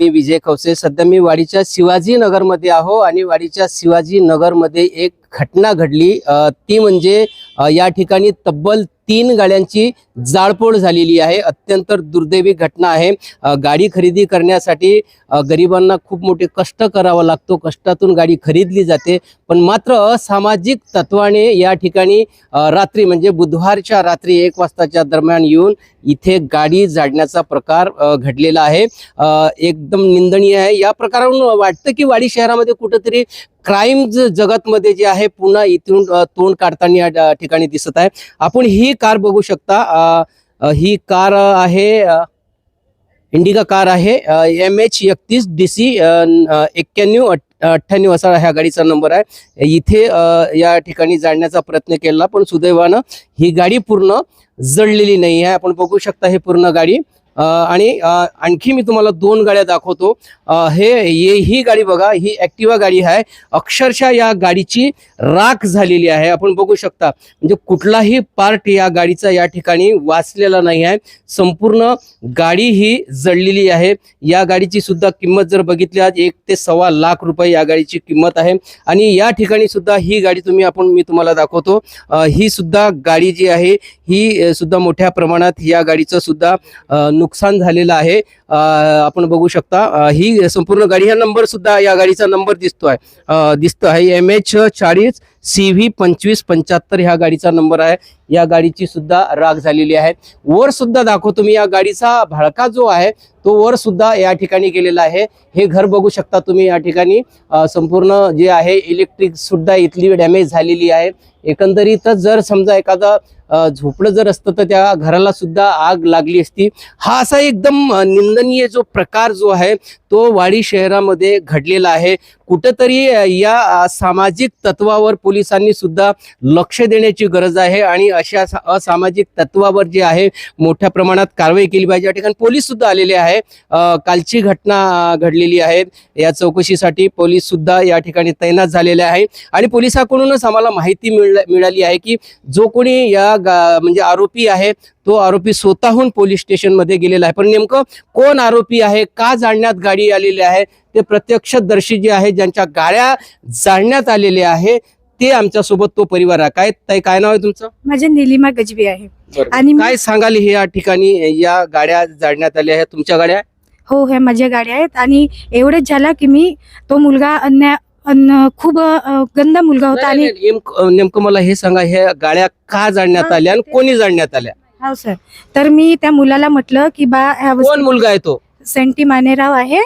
मी विजय खवसे. सध्या मी वाडीच्या शिवाजी नगरमध्ये आहो आणि वाडीच्या शिवाजी नगरमध्ये एक घटना घडली. ती म्हणजे या ठिकाणी तब्बल तीन गाड्यांची जाळपोळ झालेली आहे. अत्यंत दुर्दैवी घटना आहे. गाडी खरेदी करण्यासाठी गरिबांना खूप मोठे कष्ट करावा लागतो. कष्टातून गाडी खरीदली जाते. पण मात्र असामाजिक तत्वाने या ठिकाणी रात्री म्हणजे बुधवारच्या रात्री एक वाजताच्या दरम्यान येऊन इथे गाडी जाडण्याचा प्रकार घडलेला आहे. एकदम निंदनीय आहे. या प्रकारावरून वाटतं की वाडी शहरामध्ये कुठंतरी क्राईम जगतमध्ये जे आहे पुन्हा इथून तोंड काढताना या ठिकाणी दिसत आहे. आपण ही कार बघू शकता. ही कार आहे इंडिका कार आहे. एम एच एकतीस डी सी एक्क्याण्णव अठ्ठ्याण्णव असा ह्या गाडीचा नंबर आहे. इथे या ठिकाणी जाळण्याचा प्रयत्न केला पण सुदैवानं ही गाडी पूर्ण जळलेली नाही आहे. आपण बघू शकता हे पूर्ण गाडी. आणि आणखी मी तुम्हाला दोन गाड्या दाखवतो. हे ये ही गाडी बघा ही ॲक्टिवा गाडी आहे. अक्षरशः या गाडीची राख झालेली आहे. आपण बघू शकता म्हणजे कुठलाही पार्ट या गाडीचा या ठिकाणी वाचलेला नाही आहे. संपूर्ण गाडी ही जळलेली आहे. या गाडीची सुद्धा किंमत जर बघितली आज एक ते सव्वा लाख रुपये या गाडीची किंमत आहे. आणि या ठिकाणी सुद्धा ही गाडी तुम्ही आपण मी तुम्हाला दाखवतो. ही सुद्धा गाडी जी आहे ही सुद्धा मोठ्या प्रमाणात या गाडीचं सुद्धा नुकसान झालेलं आहे. आपण बघू शकता ही संपूर्ण गाडी हा नंबर सुद्धा या गाडीचा नंबर दिसतोय. आहे दिसतो आहे एम एच चाळीस सी व्ही पंचवीस पंच्याहत्तर ह्या गाडीचा नंबर आहे. या गाडीची सुद्धा राग झालेली आहे. वर सुद्धा दाखवतो मी या गाडीचा भडका जो आहे तो वर सुद्धा या ठिकाणी गेलेला आहे. हे घर बघू शकता तुम्ही या ठिकाणी संपूर्ण जे आहे इलेक्ट्रिक सुद्धा इथली डॅमेज झालेली आहे. एकंदरीतच जर समजा एखादा झोपडं जर असतं तर त्या घराला सुद्धा आग लागली असती. हा असा एकदम निंदनीय जो प्रकार जो आहे तो वाडी शहरामध्ये घडलेला आहे. कुठंतरी या सामाजिक तत्वावर पोलिसांनी सुद्धा लक्ष देण्याची गरज आहे आणि अशा असामाजिक तत्वावर जे आहे मोठ्या प्रमाणात कारवाई केली पाहिजे. या ठिकाणी पोलीस सुद्धा आलेले आहे. कालची घटना घडलेली आहे. या चौकशीसाठी पोलीस सुद्धा या ठिकाणी तैनात झालेले आहे. आणि पोलिसाकडूनच आम्हाला माहिती मिळाली आहे की जो कोणी या गा- म्हणजे आरोपी आहे तो आरोपी स्वतःहून पोलीस स्टेशनमध्ये गेलेला आहे. पण नेमकं कोण आरोपी आहे का जाळण्यात गाडी आलेली आहे ते प्रत्यक्षदर्शी जे आहे ज्यांच्या गाड्या जाळण्यात आलेल्या आहे ते आमच्यासोबत तो परिवार आहे. काय ताई काय नाव आहे तुमचं? माझे निलिमा गजबी आहे. आणि काय सांगाल हे या ठिकाणी या गाड्या जाळण्यात आल्या आहेत तुमच्या गाड्या? हो ह्या माझ्या गाड्या आहेत. आणि एवढंच झालं की मी तो मुलगा अन्या खूप गंद मुलगा होता आणि नेमकं मला हे सांगा ह्या गाड्या का जाळण्यात आल्या आणि कोणी जाळण्यात आल्या? हो सर. तर मी त्या मुलाला म्हटलं की बा ह्या कोण मुलगा आहे तो? सेंटी मानेराव आहे.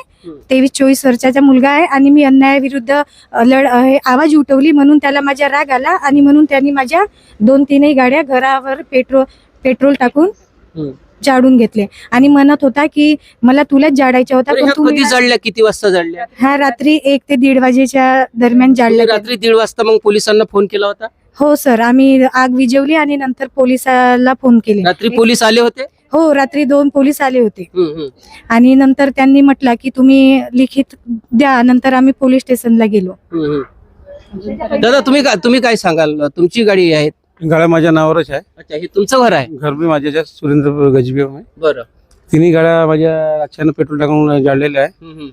तेवीस चोवीस वर्षाचा मुलगा आहे आणि मी अन्यायाविरुद्ध लढ हे आवाज उठवली. म्हणून त्याला माझा राग आला आणि म्हणून त्यांनी माझ्या दोन तीनही गाड्या घरावर पेट्रोल पेट्रोल टाकून. जाळून घेतले. आणि म्हणत होता की मला तुलाच जाळायच्या होता पण तुम्ही कधी जाळल्या? किती वाजता जाळल्या? ह्या रात्री एक ते दीड वाजेच्या दरम्यान जाळल्या गेल्या. रात्री दीड वाजता मग पोलिसांना फोन केला होता? हो सर. आम्ही आग विझवली आणि नंतर पोलिसाला फोन केले. रात्री पोलीस आले होते? हो रात्री दोन पोलीस आले होते. हम्म, हम्म. आणि नंतर त्यांनी म्हटलं की तुम्ही लिखित द्या नंतर आम्ही पोलीस स्टेशनला गेलो. हम्म, हम्म. दादा तुम्ही काय तुम्ही काय सांगाल? तुमची गाडी आहे? गाड्या माझ्या नावावरच आहे. अच्छा हे तुमचं घर आहे? घर बी माझ्या ज्या सुरेंद्र गजबी आहे. बरं. तिन्ही गाड्या माझ्या अचानक पेट्रोल टाकून जाळलेल्या आहे हम्म.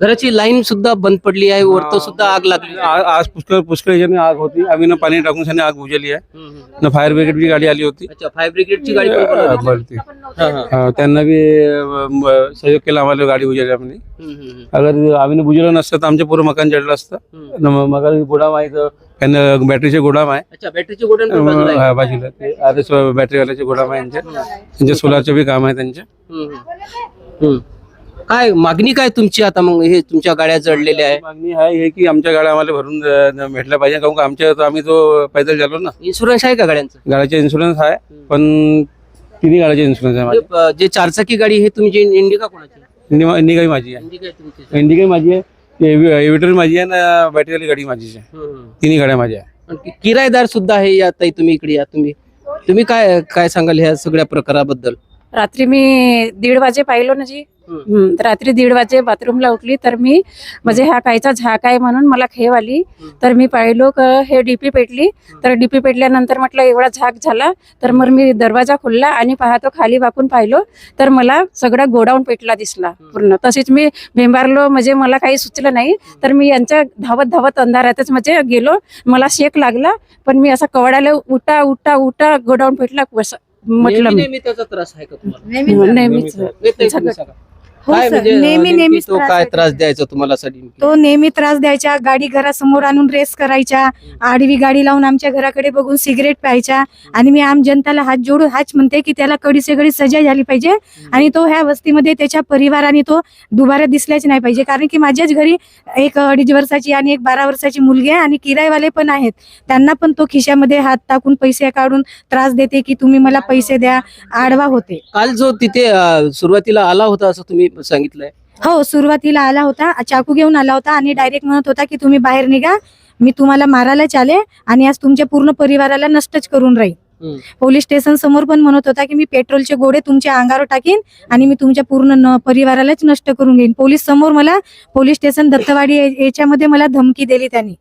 घराची लाईन सुद्धा बंद पडली आहे वरतो सुद्धा आग लागली. आ- आज पुष्कळ पुष्कळ याच्याने आग होती आम्ही ना पाणी टाकून त्याने आग बुजवली आहे हम्म, हम्म. ना फायर ब्रिगेडची गाडी आली होती अच्छा फायर ब्रिगेडची गाडी पण बोलवली. बोलती. हा, हा. हा, त्यांना बी अ, म- सहयोग केला आम्हाला गाडी हम्म, हम्म, अगर आम्ही बुजवलं नसतं तर आमचे पूर्ण मकान जळलं असतं हम्म. न मग मग गोडाम आहे तर फॅन बॅटरीचे गोडाम आहे अच्छा बॅटरीची गोडन पण बाजूला आहे. बाजूला ते आधीच बॅटरीवाल्याचे गोडाम आहे त्यांचे त्यांचे सोलारचे बी काम आहे त्यांचे हम्म, हम्म. हम्म. काय मागणी काय तुमची आता मग हे तुमच्या गाड्या जळलेल्या आहे मागणी आहे हे की आमच्या गाड्या आम्हाला भरून अ, भेटल्या पाहिजे. कारण का आमच्या तर आम्ही तो पैदल झालो ना. इन्शुरन्स आहे का गाड्यांचा? गाड्याचा इन्शुरन्स आहे पण तिन्ही गाड्याचे इन्शुरन्स आहे माझे. जे अ, जे चारचाकी गाडी हे तुमची इंडिका कोणाची इंडिका माझी आहे. इंडिका तुमची माझी आहे. एविटर माझी आहे ना बॅटरीवाली गाडी माझीच आहे. तिन्ही गाड्या माझ्या आहे. आणि कि- किरायदार सुद्धा आहे या ताई तुम्ही इकडे या. तुम्ही तुम्ही काय काय सांगाल ह्या सगळ्या प्रकाराबद्दल? रात्री मी दीड वाजे पाहिलो ना जी हम्म. हम्म, तर रात्री दीड वाजे बाथरूमला उठली तर मी म्हणजे हा कायचा झाक आहे म्हणून मला खेव आली. तर मी पाहिलो क हे डीपी पेटली. तर डीपी पेटल्यानंतर म्हटलं एवढा झाक झाला तर मग मी दरवाजा खोलला आणि पाहतो खाली वाकून पाहिलो तर मला सगळा गोडाऊन पेटला दिसला पूर्ण. तसेच मी भेंबारलो म्हणजे मला काही सुचलं नाही तर मी यांच्या धावत धावत अंधारातच म्हणजे गेलो. मला शेक लागला पण मी असा कवडाला उठा उठा उठा गोडाऊन पेटला म्हटलं नेहमी नेहमी त्याचा त्रास आहे का तुम्हाला? हो, नेहमीच नाही, ताई, तुम्ही सांगा. हो काय सर म्हणजे नेहमी नेमकी तो काय त्रास द्यायचा तुम्हाला तो नेहमी त्रास द्यायचा गाडी घरासमोर आणून रेस करायच्या आडवी गाडी लावून आमच्या घराकडे बघून सिगरेट प्यायच्या आणि मी आम जनताला हात जोडून हाच म्हणते की त्याला कडीसे कडी सजा झाली पाहिजे आणि तो ह्या वस्तीमध्ये त्याच्या परिवाराने तो दुबारा दिसल्याच नाही पाहिजे. कारण की माझ्याच घरी एक अडीच वर्षाची आणि एक बारा वर्षाची मुलगी आहे आणि किरायवाले पण आहेत. त्यांना पण तो खिशामध्ये हात टाकून पैसे काढून त्रास देते की तुम्ही मला पैसे द्या आडवा होते. काल जो तिथे अं, सुरुवातीला आला होता असं तुम्ही सांगितलंय. हो सुरुवातीला आला होता चाकू घेऊन आला होता आणि डायरेक्ट म्हणत होता की तुम्ही बाहेर निघा मी तुम्हाला मारायला चाले आणि आज तुमच्या पूर्ण परिवाराला नष्टच करून राहील. पोलीस स्टेशन समोर पण म्हणत होता की मी पेट्रोलचे गोडे तुमच्या अंगावर टाकीन आणि मी तुमच्या पूर्ण परिवारालाच नष्ट करून घेईन. पोलीस समोर मला पोलीस स्टेशन दत्तवाडी याच्यामध्ये मला धमकी दिली त्यांनी.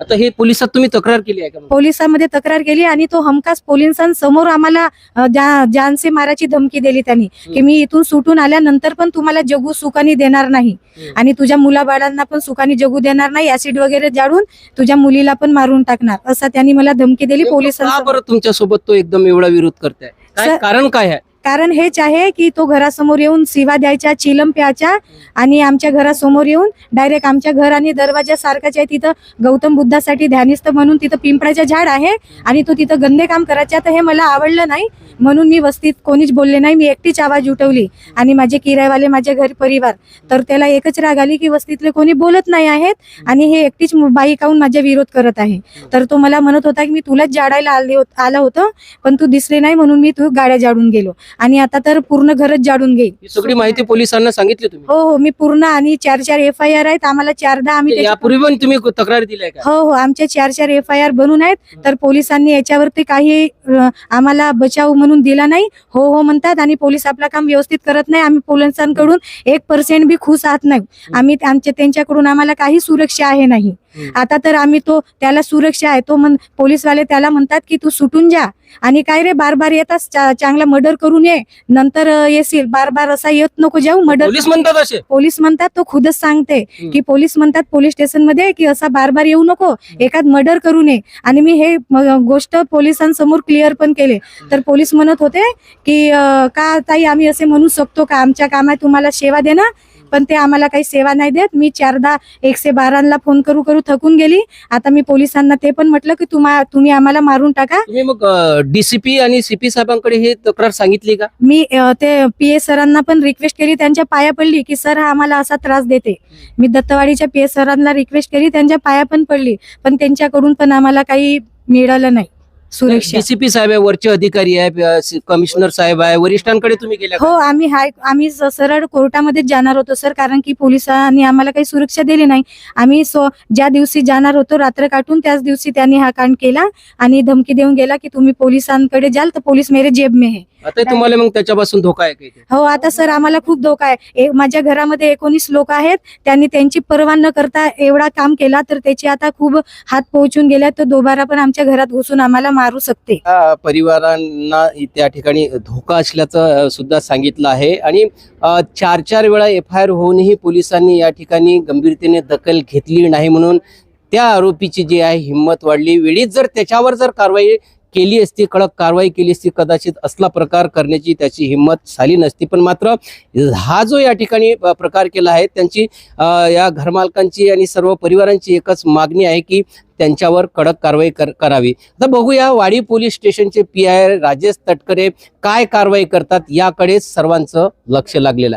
आता हे पोलिसात तुम्ही तक्रार केली आहे का पोलिसांमध्ये तक्रार केली आणि तो हमखास पोलिसांसमोर आम्हाला जा- जानसे माराची धमकी दिली त्यांनी की मी इथून सुटून आल्यानंतर पण तुम्हाला जगू सुखानी देणार नाही. आणि तुझ्या मुलाबाळांना पण सुखानी जगू देणार नाही ऍसिड वगैरे जाळून तुझ्या मुलीला पण मारून टाकणार असा त्यांनी मला धमकी दिली पोलिसांसमोर. बरं तुमच्यासोबत तो एकदम एवढा विरोध करताय? कारण काय आहे? कारण हेच आहे की तो घरासमोर येऊन शिवा द्यायच्या चिलम प्यायच्या आणि आमच्या घरासमोर येऊन डायरेक्ट आमच्या घर आणि दरवाजा सारखाच आहे. तिथं गौतम बुद्धासाठी ध्यानिस्त म्हणून तिथं पिंपळाचं झाड आहे आणि तो तिथं गंदे काम करायचा. तर हे मला आवडलं नाही. म्हणून मी वस्तीत कोणीच बोलले नाही. मी एकटीच आवाज उठवली आणि माझे किरायवाले माझे घर परिवार. तर त्याला एकच राग आली की वस्तीतले कोणी बोलत नाही आहेत आणि हे एकटीच बाई काहून माझ्या विरोध करत आहे. तर तो मला म्हणत होता की मी तुलाच जाडायला आले होत- आलं होतं पण तू दिसले नाही म्हणून मी तू गाड्या जाडून गेलो. आणि आता तर पूर्ण घरच जाडून घेईल. ही सगळी माहिती पोलिसांना सांगितली तुम्ही? हो हो मी पूर्ण आणि चार चार एफ आय आर आहेत. आम्हाला चारदा आम्ही त्याच्या- यापूर्वी पण तुम्ही तक्रार दिलाय का? हो हो आमचे चार चार एफ आय आर बनून आहेत. तर पोलिसांनी याच्यावरती काही अ, आम्हाला बचाव म्हणून दिला नाही. हो हो म्हणतात आणि पोलीस आपलं काम व्यवस्थित करत नाही. आम्ही पोलिसांकडून एक पर्सेंट बी खुश आहात नाही. आम्ही आमच्या त्यांच्याकडून आम्हाला काही सुरक्षा आहे नाही. हम्म. आता तर आम्ही तो त्याला सुरक्षा आहे. तो म्हण पोलीसवाले त्याला म्हणतात की तू सुटून जा. आणि काय रे बार बार येतास? चा- चांगला मर्डर करून ये. नंतर अ, येशील. बार बार असा येत नको जाऊ मर्डर पोलीस म्हणतात असे. पोलीस म्हणतात तो खुदच सांगते. हम्म. की पोलीस म्हणतात पोलीस स्टेशनमध्ये की असा बार बार येऊ नको. एखाद मर्डर करू नये आणि मी हे म- गोष्ट पोलिसांसमोर क्लिअर पण केले. तर पोलीस म्हणत होते की अं, का ताई आम्ही असे म्हणू शकतो का? आमच्या कामात तुम्हाला सेवा देणं? पण ते आम्हाला काही सेवा नाही देत. मी चारदा एकशे बाराला फोन करू करू थकून गेली. आता मी पोलिसांना ते पण म्हटलं की तुम्हा तुम्ही आम्हाला मारून टाका. तुम्ही मग डीसीपी आणि सीपी साहेबांकडे हे तक्रार सांगितली का? मी अ, ते पी सरांना पण रिक्वेस्ट केली. त्यांच्या पाया पडली की सर हा आम्हाला असा त्रास देते. मी दत्तवाडीच्या पी सरांना रिक्वेस्ट केली. त्यांच्या पाया पण पडली. पण त्यांच्याकडून पण आम्हाला काही मिळालं नाही. सुरक्षा. डीसीपी साहेब आहे वरचे अधिकारी आहे कमिशनर साहेब आहे वरिष्ठांकडे तुम्ही गेल्या हो? आम्ही हाय आम्ही स- सरळ कोर्टामध्येच जाणार होतो सर कारण की पोलिसांनी आम्हाला काही सुरक्षा दिली नाही. आम्ही सो ज्या दिवशी जाणार होतो रात्र काढून त्याच दिवशी त्यांनी हा कांड केला आणि धमकी देऊन गेला की तुम्ही पोलिसांकडे जाल तर पोलीस मेरे जेब में है. आता तुम्हाला मग त्याच्यापासून धोका आहे का? हो आता सर आम्हाला खूप धोका आहे. माझ्या घरामध्ये एकोणीस लोक आहेत. त्यांनी त्यांची पर्वा न करता एवढा काम केला तर त्याची आता खूप हात पोहोचून गेल्या तर दोबारा पण आमच्या घरात घुसून आम्हाला मारू शकते. परिवारांना त्या ठिकाणी धोका असल्याचं सुद्धा सांगितलं आहे. आणि चार चार वेळा एफ आय आर होऊनही पोलिसांनी या ठिकाणी गंभीरतेने दखल घेतली नाही म्हणून त्या आरोपीची जी आहे हिंमत वाढली. वेळीच जर त्याच्यावर जर कारवाई केली असती कडक कारवाई केली असती कदाचित असला प्रकार करण्याची त्याची हिंमत झाली नसती. पण मात्र हा जो या ठिकाणी प्रकार केला आहे त्यांची या घरमालकांची आणि सर्व परिवारांची एकच मागणी आहे की त्यांच्यावर कडक कारवाई कर करावी. आता बघूया वाडी पोलीस स्टेशनचे पी आय राजेश तटकरे काय कारवाई करतात याकडे सर्वांचं लक्ष लागलेलं आहे.